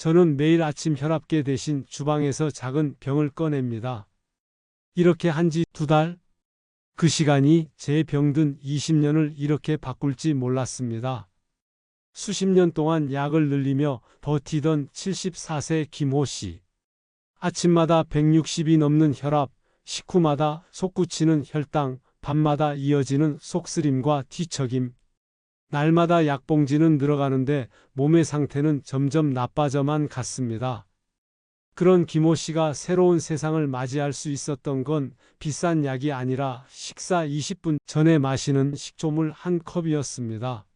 저는 매일 아침 혈압계 대신 주방에서 작은 병을 꺼냅니다. 이렇게 한 지 두 달? 그 시간이 제 병든 20년을 이렇게 바꿀지 몰랐습니다. 수십 년 동안 약을 늘리며 버티던 74세 김호 씨. 아침마다 160이 넘는 혈압, 식후마다 솟구치는 혈당, 밤마다 이어지는 속쓰림과 뒤척임. 날마다 약봉지는 늘어가는데 몸의 상태는 점점 나빠져만 갔습니다. 그런 김호 씨가 새로운 세상을 맞이할 수 있었던 건 비싼 약이 아니라 식사 20분 전에 마시는 식초물 한 컵이었습니다.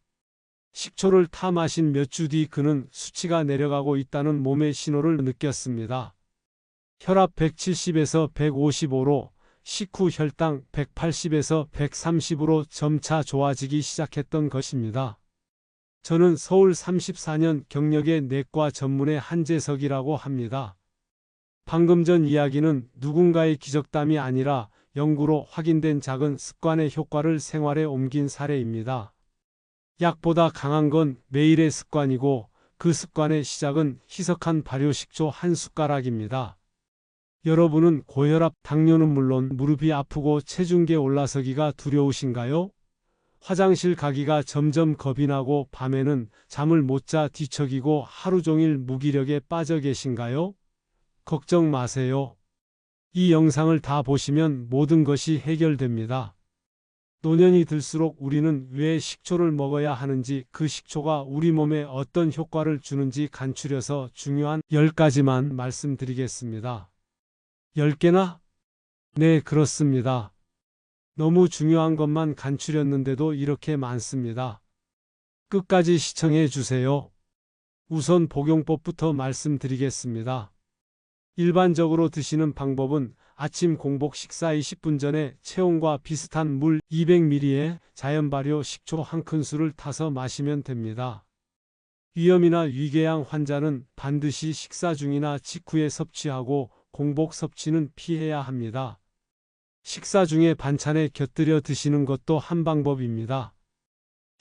식초를 타 마신 몇 주 뒤 그는 수치가 내려가고 있다는 몸의 신호를 느꼈습니다. 혈압 170에서 155로 식후 혈당 180에서 130으로 점차 좋아지기 시작했던 것입니다. 저는 서울 34년 경력의 내과 전문의 한재석이라고 합니다. 방금 전 이야기는 누군가의 기적담이 아니라 연구로 확인된 작은 습관의 효과를 생활에 옮긴 사례입니다. 약보다 강한 건 매일의 습관이고 그 습관의 시작은 희석한 발효식초 한 숟가락입니다. 여러분은 고혈압, 당뇨는 물론 무릎이 아프고 체중계 올라서기가 두려우신가요? 화장실 가기가 점점 겁이 나고 밤에는 잠을 못 자 뒤척이고 하루 종일 무기력에 빠져 계신가요? 걱정 마세요. 이 영상을 다 보시면 모든 것이 해결됩니다. 노년이 들수록 우리는 왜 식초를 먹어야 하는지 그 식초가 우리 몸에 어떤 효과를 주는지 간추려서 중요한 10가지만 말씀드리겠습니다. 10개나? 네, 그렇습니다. 너무 중요한 것만 간추렸는데도 이렇게 많습니다. 끝까지 시청해 주세요. 우선 복용법부터 말씀드리겠습니다. 일반적으로 드시는 방법은 아침 공복 식사 20분 전에 체온과 비슷한 물 200ml에 자연 발효 식초 한 큰술을 타서 마시면 됩니다. 위염이나 위궤양 환자는 반드시 식사 중이나 직후에 섭취하고 공복 섭취는 피해야 합니다. 식사 중에 반찬에 곁들여 드시는 것도 한 방법입니다.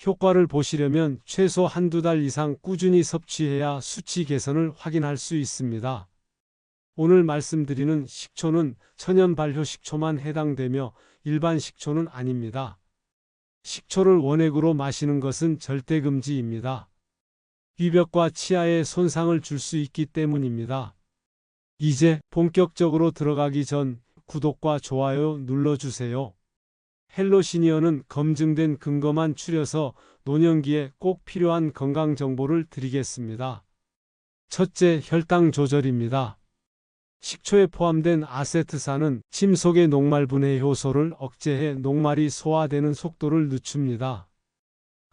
효과를 보시려면 최소 한두 달 이상 꾸준히 섭취해야 수치 개선을 확인할 수 있습니다. 오늘 말씀드리는 식초는 천연 발효 식초만 해당되며 일반 식초는 아닙니다. 식초를 원액으로 마시는 것은 절대 금지입니다. 위벽과 치아에 손상을 줄 수 있기 때문입니다. 이제 본격적으로 들어가기 전 구독과 좋아요 눌러주세요. 헬로 시니어는 검증된 근거만 추려서 노년기에 꼭 필요한 건강 정보를 드리겠습니다. 첫째, 혈당 조절입니다. 식초에 포함된 아세트산은 침 속의 녹말 분해 효소를 억제해 녹말이 소화되는 속도를 늦춥니다.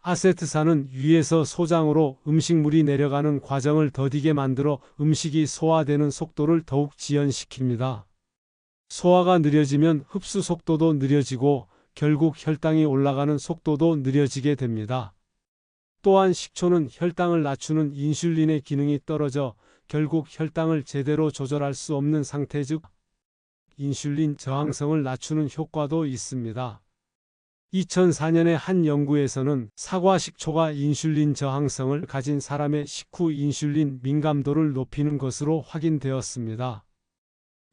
아세트산은 위에서 소장으로 음식물이 내려가는 과정을 더디게 만들어 음식이 소화되는 속도를 더욱 지연시킵니다. 소화가 느려지면 흡수 속도도 느려지고 결국 혈당이 올라가는 속도도 느려지게 됩니다. 또한 식초는 혈당을 낮추는 인슐린의 기능이 떨어져 결국 혈당을 제대로 조절할 수 없는 상태 즉 인슐린 저항성을 낮추는 효과도 있습니다. 2004년의 한 연구에서는 사과 식초가 인슐린 저항성을 가진 사람의 식후 인슐린 민감도를 높이는 것으로 확인되었습니다.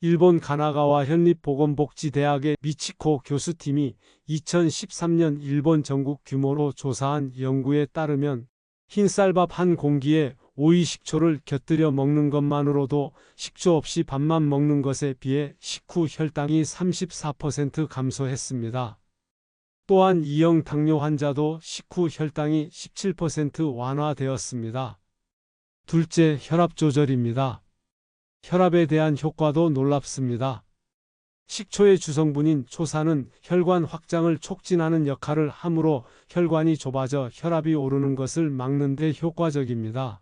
일본 가나가와 현립보건복지대학의 미치코 교수팀이 2013년 일본 전국 규모로 조사한 연구에 따르면 흰쌀밥 한 공기에 오이 식초를 곁들여 먹는 것만으로도 식초 없이 밥만 먹는 것에 비해 식후 혈당이 34% 감소했습니다. 또한 이형 당뇨 환자도 식후 혈당이 17% 완화되었습니다. 둘째, 혈압 조절입니다. 혈압에 대한 효과도 놀랍습니다. 식초의 주성분인 초산은 혈관 확장을 촉진하는 역할을 하므로 혈관이 좁아져 혈압이 오르는 것을 막는 데 효과적입니다.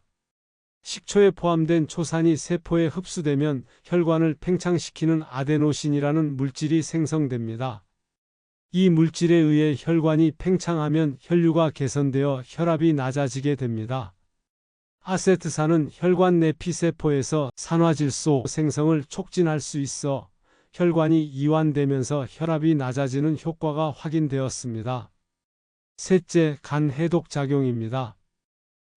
식초에 포함된 초산이 세포에 흡수되면 혈관을 팽창시키는 아데노신이라는 물질이 생성됩니다. 이 물질에 의해 혈관이 팽창하면 혈류가 개선되어 혈압이 낮아지게 됩니다. 아세트산은 혈관 내 피세포에서 산화질소 생성을 촉진할 수 있어 혈관이 이완되면서 혈압이 낮아지는 효과가 확인되었습니다. 셋째, 간 해독 작용입니다.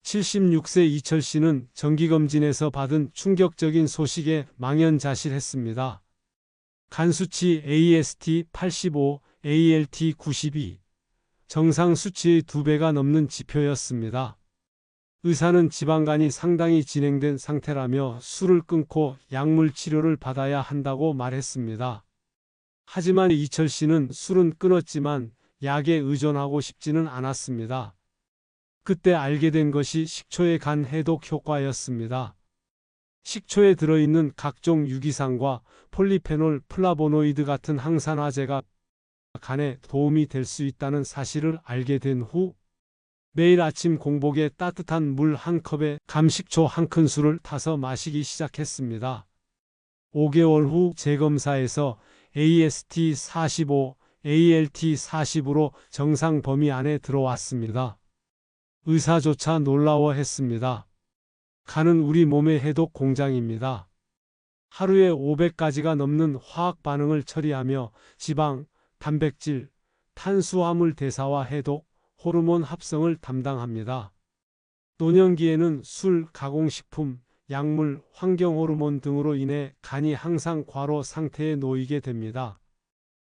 76세 이철 씨는 정기검진에서 받은 충격적인 소식에 망연자실했습니다. 간 수치 AST 85, ALT 92, 정상 수치의 두 배가 넘는 지표였습니다. 의사는 지방간이 상당히 진행된 상태라며 술을 끊고 약물 치료를 받아야 한다고 말했습니다. 하지만 이철 씨는 술은 끊었지만 약에 의존하고 싶지는 않았습니다. 그때 알게 된 것이 식초의 간 해독 효과였습니다. 식초에 들어있는 각종 유기산과 폴리페놀, 플라보노이드 같은 항산화제가 간에 도움이 될 수 있다는 사실을 알게 된 후 매일 아침 공복에 따뜻한 물 한 컵에 감식초 한 큰술을 타서 마시기 시작했습니다. 5개월 후 재검사에서 AST 45, ALT 40으로 정상 범위 안에 들어왔습니다. 의사조차 놀라워했습니다. 간은 우리 몸의 해독 공장입니다. 하루에 500가지가 넘는 화학 반응을 처리하며 지방, 단백질, 탄수화물 대사와 해독, 호르몬 합성을 담당합니다. 노년기에는 술, 가공식품, 약물, 환경호르몬 등으로 인해 간이 항상 과로 상태에 놓이게 됩니다.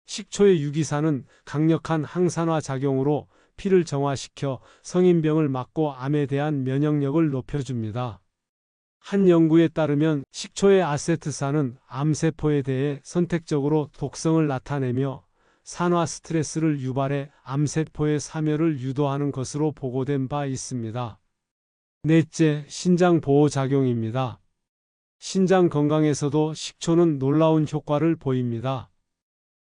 식초의 유기산은 강력한 항산화 작용으로 피를 정화시켜 성인병을 막고 암에 대한 면역력을 높여줍니다. 한 연구에 따르면 식초의 아세트산은 암세포에 대해 선택적으로 독성을 나타내며 산화 스트레스를 유발해 암세포의 사멸을 유도하는 것으로 보고된 바 있습니다. 넷째, 신장 보호 작용입니다. 신장 건강에서도 식초는 놀라운 효과를 보입니다.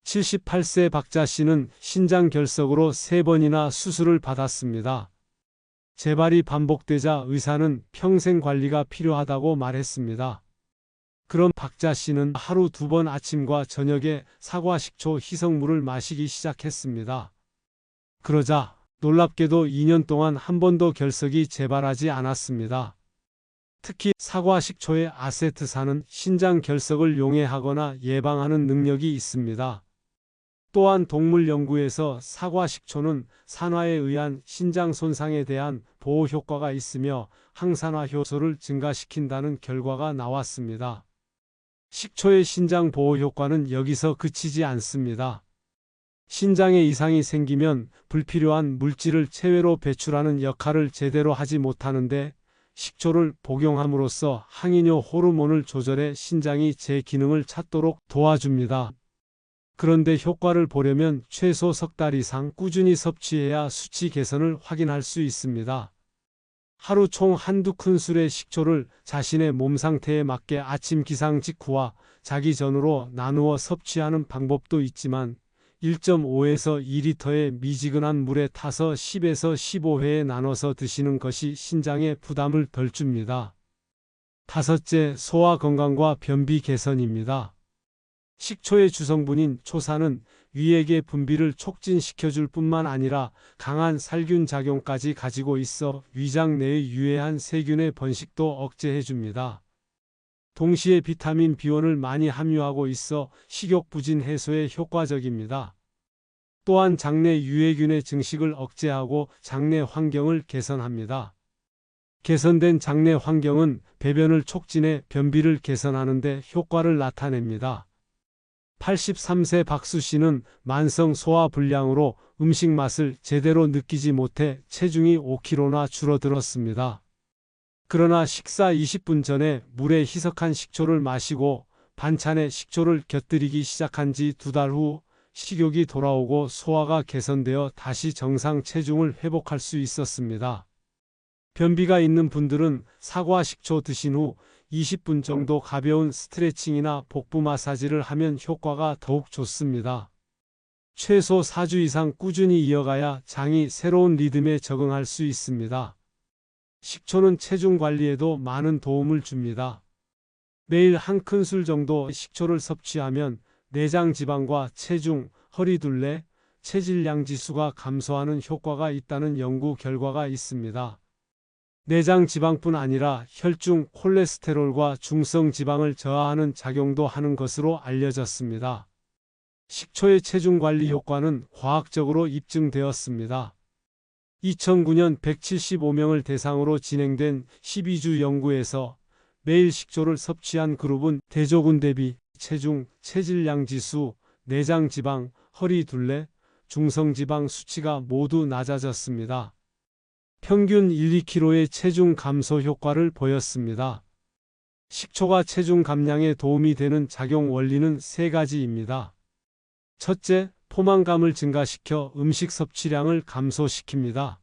78세 박자 씨는 신장 결석으로 3번이나 수술을 받았습니다. 재발이 반복되자 의사는 평생 관리가 필요하다고 말했습니다. 그럼 박자 씨는 하루 두 번 아침과 저녁에 사과 식초 희석물을 마시기 시작했습니다. 그러자 놀랍게도 2년 동안 한 번도 결석이 재발하지 않았습니다. 특히 사과 식초의 아세트산은 신장 결석을 용해하거나 예방하는 능력이 있습니다. 또한 동물 연구에서 사과 식초는 산화에 의한 신장 손상에 대한 보호 효과가 있으며 항산화 효소를 증가시킨다는 결과가 나왔습니다. 식초의 신장 보호 효과는 여기서 그치지 않습니다. 신장에 이상이 생기면 불필요한 물질을 체외로 배출하는 역할을 제대로 하지 못하는데 식초를 복용함으로써 항이뇨 호르몬을 조절해 신장이 제 기능을 찾도록 도와줍니다. 그런데 효과를 보려면 최소 석 달 이상 꾸준히 섭취해야 수치 개선을 확인할 수 있습니다. 하루 총 한두 큰술의 식초를 자신의 몸 상태에 맞게 아침 기상 직후와 자기 전으로 나누어 섭취하는 방법도 있지만 1.5에서 2리터의 미지근한 물에 타서 10에서 15회에 나눠서 드시는 것이 신장에 부담을 덜 줍니다. 다섯째, 소화 건강과 변비 개선입니다. 식초의 주성분인 초산은 위액의 분비를 촉진시켜줄 뿐만 아니라 강한 살균 작용까지 가지고 있어 위장 내의 유해한 세균의 번식도 억제해줍니다. 동시에 비타민 B1을 많이 함유하고 있어 식욕부진 해소에 효과적입니다. 또한 장내 유해균의 증식을 억제하고 장내 환경을 개선합니다. 개선된 장내 환경은 배변을 촉진해 변비를 개선하는 데 효과를 나타냅니다. 83세 박수 씨는 만성 소화 불량으로 음식 맛을 제대로 느끼지 못해 체중이 5kg나 줄어들었습니다. 그러나 식사 20분 전에 물에 희석한 식초를 마시고 반찬에 식초를 곁들이기 시작한 지 두 달 후 식욕이 돌아오고 소화가 개선되어 다시 정상 체중을 회복할 수 있었습니다. 변비가 있는 분들은 사과 식초 드신 후 20분 정도 가벼운 스트레칭이나 복부 마사지를 하면 효과가 더욱 좋습니다. 최소 4주 이상 꾸준히 이어가야 장이 새로운 리듬에 적응할 수 있습니다. 식초는 체중 관리에도 많은 도움을 줍니다. 매일 한 큰술 정도 식초를 섭취하면 내장 지방과 체중, 허리 둘레, 체질량 지수가 감소하는 효과가 있다는 연구 결과가 있습니다. 내장 지방뿐 아니라 혈중 콜레스테롤과 중성 지방을 저하하는 작용도 하는 것으로 알려졌습니다. 식초의 체중 관리 효과는 과학적으로 입증되었습니다. 2009년 175명을 대상으로 진행된 12주 연구에서 매일 식초를 섭취한 그룹은 대조군 대비 체중, 체질량 지수, 내장 지방, 허리 둘레, 중성 지방 수치가 모두 낮아졌습니다. 평균 1, 2kg의 체중 감소 효과를 보였습니다. 식초가 체중 감량에 도움이 되는 작용 원리는 세 가지입니다. 첫째, 포만감을 증가시켜 음식 섭취량을 감소시킵니다.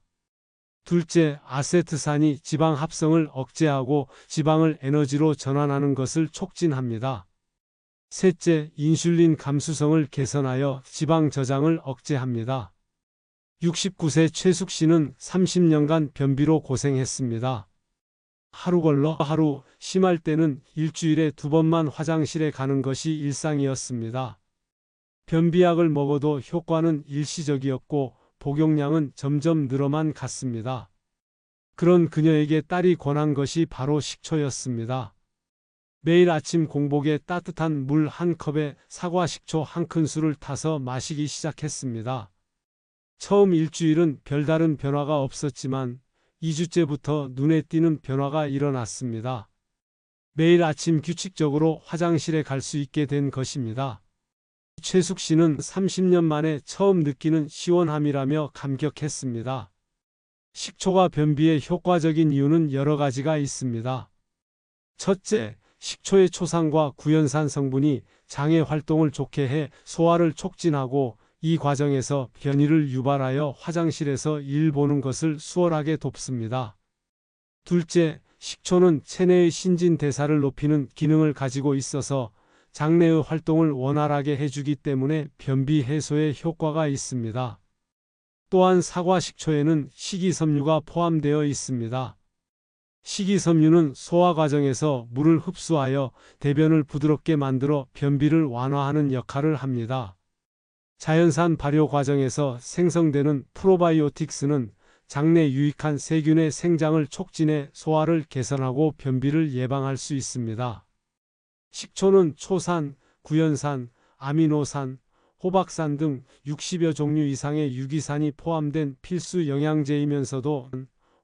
둘째, 아세트산이 지방 합성을 억제하고 지방을 에너지로 전환하는 것을 촉진합니다. 셋째, 인슐린 감수성을 개선하여 지방 저장을 억제합니다. 69세 최숙 씨는 30년간 변비로 고생했습니다. 하루 걸러 하루, 심할 때는 일주일에 두 번만 화장실에 가는 것이 일상이었습니다. 변비약을 먹어도 효과는 일시적이었고 복용량은 점점 늘어만 갔습니다. 그런 그녀에게 딸이 권한 것이 바로 식초였습니다. 매일 아침 공복에 따뜻한 물 한 컵에 사과 식초 한 큰술을 타서 마시기 시작했습니다. 처음 일주일은 별다른 변화가 없었지만 2주째부터 눈에 띄는 변화가 일어났습니다. 매일 아침 규칙적으로 화장실에 갈 수 있게 된 것입니다. 최숙 씨는 30년 만에 처음 느끼는 시원함이라며 감격했습니다. 식초가 변비에 효과적인 이유는 여러 가지가 있습니다. 첫째, 식초의 초산과 구연산 성분이 장의 활동을 좋게 해 소화를 촉진하고 이 과정에서 변이를 유발하여 화장실에서 일 보는 것을 수월하게 돕습니다. 둘째, 식초는 체내의 신진대사를 높이는 기능을 가지고 있어서 장내의 활동을 원활하게 해주기 때문에 변비 해소에 효과가 있습니다. 또한 사과 식초에는 식이섬유가 포함되어 있습니다. 식이섬유는 소화 과정에서 물을 흡수하여 대변을 부드럽게 만들어 변비를 완화하는 역할을 합니다. 자연산 발효 과정에서 생성되는 프로바이오틱스는 장내 유익한 세균의 생장을 촉진해 소화를 개선하고 변비를 예방할 수 있습니다. 식초는 초산, 구연산, 아미노산, 호박산 등 60여 종류 이상의 유기산이 포함된 필수 영양제이면서도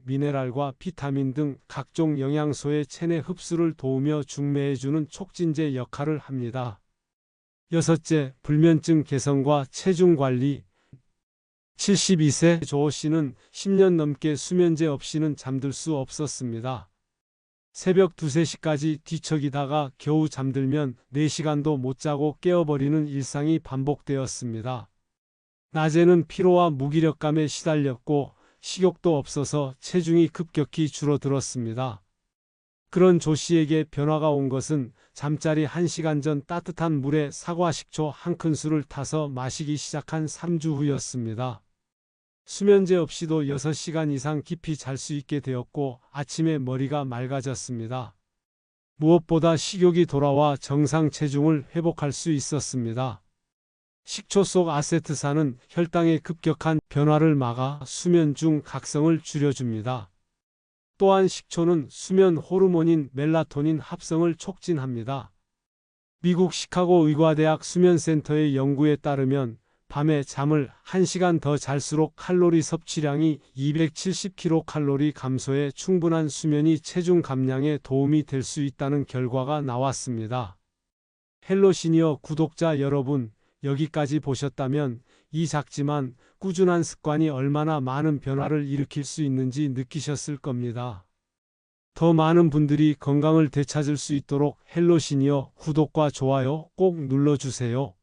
미네랄과 비타민 등 각종 영양소의 체내 흡수를 도우며 중매해주는 촉진제 역할을 합니다. 여섯째, 불면증 개선과 체중 관리. 72세 조 씨는 10년 넘게 수면제 없이는 잠들 수 없었습니다. 새벽 2, 3시까지 뒤척이다가 겨우 잠들면 4시간도 못 자고 깨어버리는 일상이 반복되었습니다. 낮에는 피로와 무기력감에 시달렸고 식욕도 없어서 체중이 급격히 줄어들었습니다. 그런 조 씨에게 변화가 온 것은 잠자리 1시간 전 따뜻한 물에 사과 식초 한 큰술을 타서 마시기 시작한 3주 후였습니다. 수면제 없이도 6시간 이상 깊이 잘 수 있게 되었고 아침에 머리가 맑아졌습니다. 무엇보다 식욕이 돌아와 정상 체중을 회복할 수 있었습니다. 식초 속 아세트산은 혈당의 급격한 변화를 막아 수면 중 각성을 줄여줍니다. 또한 식초는 수면 호르몬인 멜라토닌 합성을 촉진합니다. 미국 시카고 의과대학 수면센터의 연구에 따르면 밤에 잠을 1시간 더 잘수록 칼로리 섭취량이 270kcal 감소해 충분한 수면이 체중 감량에 도움이 될 수 있다는 결과가 나왔습니다. 헬로 시니어 구독자 여러분, 여기까지 보셨다면 이 작지만 꾸준한 습관이 얼마나 많은 변화를 일으킬 수 있는지 느끼셨을 겁니다. 더 많은 분들이 건강을 되찾을 수 있도록 헬로 시니어 구독과 좋아요 꼭 눌러주세요.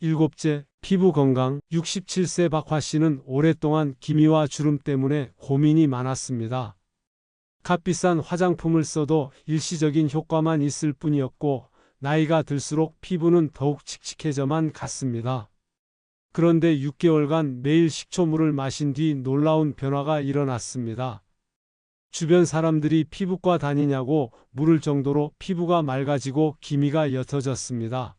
일곱째, 피부 건강 67세 박화 씨는 오랫동안 기미와 주름 때문에 고민이 많았습니다. 값비싼 화장품을 써도 일시적인 효과만 있을 뿐이었고 나이가 들수록 피부는 더욱 칙칙해져만 갔습니다. 그런데 6개월간 매일 식초물을 마신 뒤 놀라운 변화가 일어났습니다. 주변 사람들이 피부과 다니냐고 물을 정도로 피부가 맑아지고 기미가 옅어졌습니다.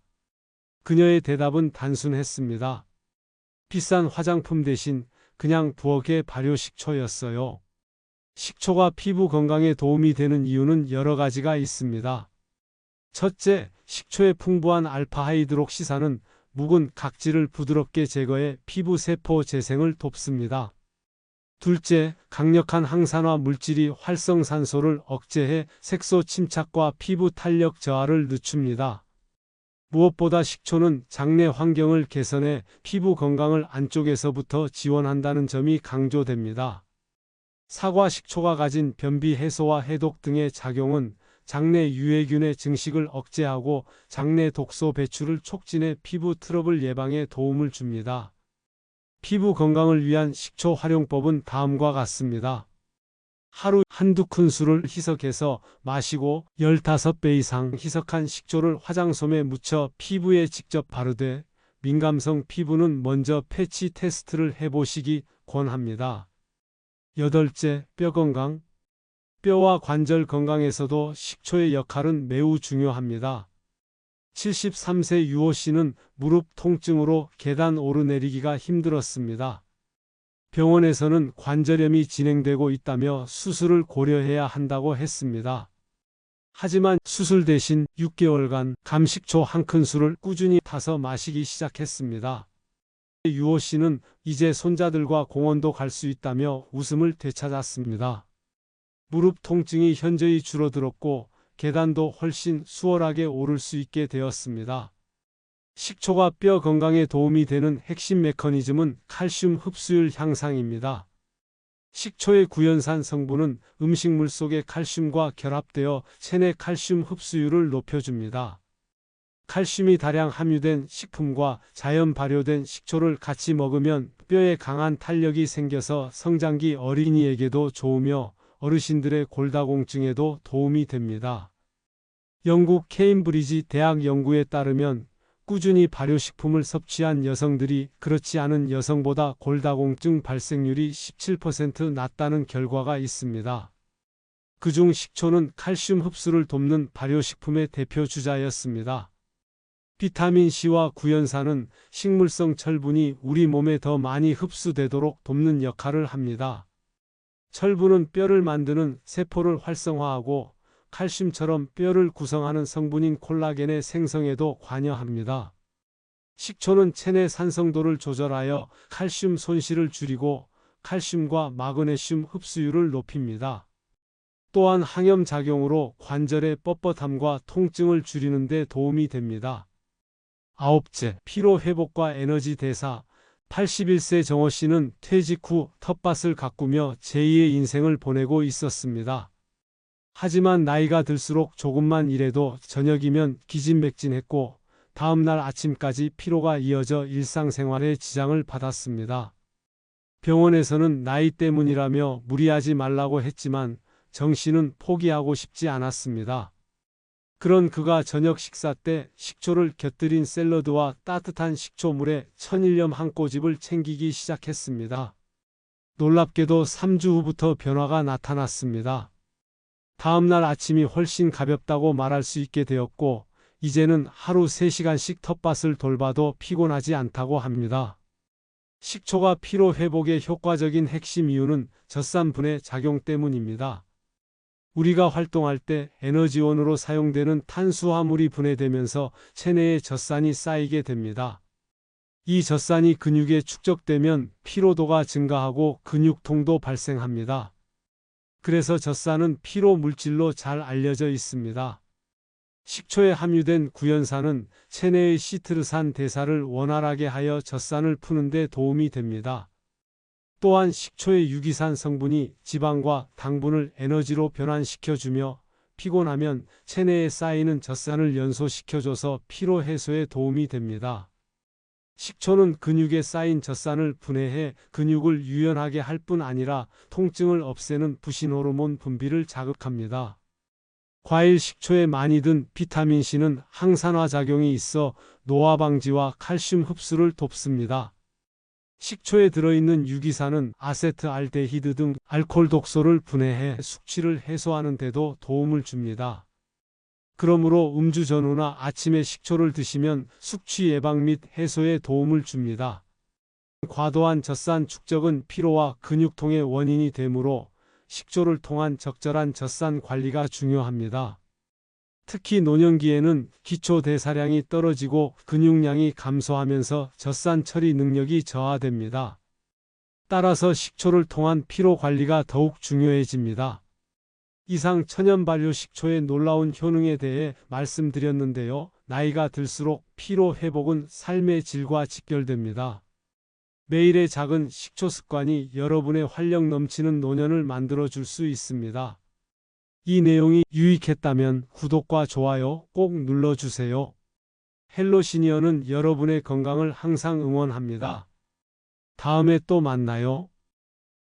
그녀의 대답은 단순했습니다. 비싼 화장품 대신 그냥 부엌의 발효 식초였어요. 식초가 피부 건강에 도움이 되는 이유는 여러 가지가 있습니다. 첫째, 식초의 풍부한 알파하이드록시산은 묵은 각질을 부드럽게 제거해 피부 세포 재생을 돕습니다. 둘째, 강력한 항산화 물질이 활성산소를 억제해 색소 침착과 피부 탄력 저하를 늦춥니다. 무엇보다 식초는 장내 환경을 개선해 피부 건강을 안쪽에서부터 지원한다는 점이 강조됩니다. 사과 식초가 가진 변비 해소와 해독 등의 작용은 장내 유해균의 증식을 억제하고 장내 독소 배출을 촉진해 피부 트러블 예방에 도움을 줍니다. 피부 건강을 위한 식초 활용법은 다음과 같습니다. 하루 한두 큰술을 희석해서 마시고 15배 이상 희석한 식초를 화장솜에 묻혀 피부에 직접 바르되 민감성 피부는 먼저 패치 테스트를 해보시기 권합니다. 여덟째, 뼈 건강. 뼈와 관절 건강에서도 식초의 역할은 매우 중요합니다. 73세 유호 씨는 무릎 통증으로 계단 오르내리기가 힘들었습니다. 병원에서는 관절염이 진행되고 있다며 수술을 고려해야 한다고 했습니다. 하지만 수술 대신 6개월간 감식초 한 큰술을 꾸준히 타서 마시기 시작했습니다. 유호 씨는 이제 손자들과 공원도 갈 수 있다며 웃음을 되찾았습니다. 무릎 통증이 현저히 줄어들었고 계단도 훨씬 수월하게 오를 수 있게 되었습니다. 식초가 뼈 건강에 도움이 되는 핵심 메커니즘은 칼슘 흡수율 향상입니다. 식초의 구연산 성분은 음식물 속의 칼슘과 결합되어 체내 칼슘 흡수율을 높여줍니다. 칼슘이 다량 함유된 식품과 자연 발효된 식초를 같이 먹으면 뼈에 강한 탄력이 생겨서 성장기 어린이에게도 좋으며 어르신들의 골다공증에도 도움이 됩니다. 영국 케임브리지 대학 연구에 따르면 꾸준히 발효식품을 섭취한 여성들이 그렇지 않은 여성보다 골다공증 발생률이 17% 낮다는 결과가 있습니다. 그중 식초는 칼슘 흡수를 돕는 발효식품의 대표 주자였습니다. 비타민C와 구연산은 식물성 철분이 우리 몸에 더 많이 흡수되도록 돕는 역할을 합니다. 철분은 뼈를 만드는 세포를 활성화하고 칼슘처럼 뼈를 구성하는 성분인 콜라겐의 생성에도 관여합니다. 식초는 체내 산성도를 조절하여 칼슘 손실을 줄이고 칼슘과 마그네슘 흡수율을 높입니다. 또한 항염 작용으로 관절의 뻣뻣함과 통증을 줄이는 데 도움이 됩니다. 아홉째, 피로 회복과 에너지 대사. 81세 정호 씨는 퇴직 후 텃밭을 가꾸며 제2의 인생을 보내고 있었습니다. 하지만 나이가 들수록 조금만 일해도 저녁이면 기진맥진했고 다음날 아침까지 피로가 이어져 일상생활에 지장을 받았습니다. 병원에서는 나이 때문이라며 무리하지 말라고 했지만 정 씨는 포기하고 싶지 않았습니다. 그런 그가 저녁 식사 때 식초를 곁들인 샐러드와 따뜻한 식초물에 천일염 한 꼬집을 챙기기 시작했습니다. 놀랍게도 3주 후부터 변화가 나타났습니다. 다음날 아침이 훨씬 가볍다고 말할 수 있게 되었고, 이제는 하루 3시간씩 텃밭을 돌봐도 피곤하지 않다고 합니다. 식초가 피로 회복에 효과적인 핵심 이유는 젖산분의 작용 때문입니다. 우리가 활동할 때 에너지원으로 사용되는 탄수화물이 분해되면서 체내에 젖산이 쌓이게 됩니다. 이 젖산이 근육에 축적되면 피로도가 증가하고 근육통도 발생합니다. 그래서 젖산은 피로 물질로 잘 알려져 있습니다. 식초에 함유된 구연산은 체내의 시트르산 대사를 원활하게 하여 젖산을 푸는 데 도움이 됩니다. 또한 식초의 유기산 성분이 지방과 당분을 에너지로 변환시켜주며 피곤하면 체내에 쌓이는 젖산을 연소시켜줘서 피로 해소에 도움이 됩니다. 식초는 근육에 쌓인 젖산을 분해해 근육을 유연하게 할 뿐 아니라 통증을 없애는 부신 호르몬 분비를 자극합니다. 과일 식초에 많이 든 비타민C는 항산화 작용이 있어 노화 방지와 칼슘 흡수를 돕습니다. 식초에 들어있는 유기산은 아세트알데히드 등 알코올 독소를 분해해 숙취를 해소하는 데도 도움을 줍니다. 그러므로 음주 전후나 아침에 식초를 드시면 숙취 예방 및 해소에 도움을 줍니다. 과도한 젖산 축적은 피로와 근육통의 원인이 되므로 식초를 통한 적절한 젖산 관리가 중요합니다. 특히 노년기에는 기초 대사량이 떨어지고 근육량이 감소하면서 젖산 처리 능력이 저하됩니다. 따라서 식초를 통한 피로 관리가 더욱 중요해집니다. 이상 천연 발효 식초의 놀라운 효능에 대해 말씀드렸는데요. 나이가 들수록 피로 회복은 삶의 질과 직결됩니다. 매일의 작은 식초 습관이 여러분의 활력 넘치는 노년을 만들어 줄 수 있습니다. 이 내용이 유익했다면 구독과 좋아요 꼭 눌러주세요. 헬로 시니어는 여러분의 건강을 항상 응원합니다. 다음에 또 만나요.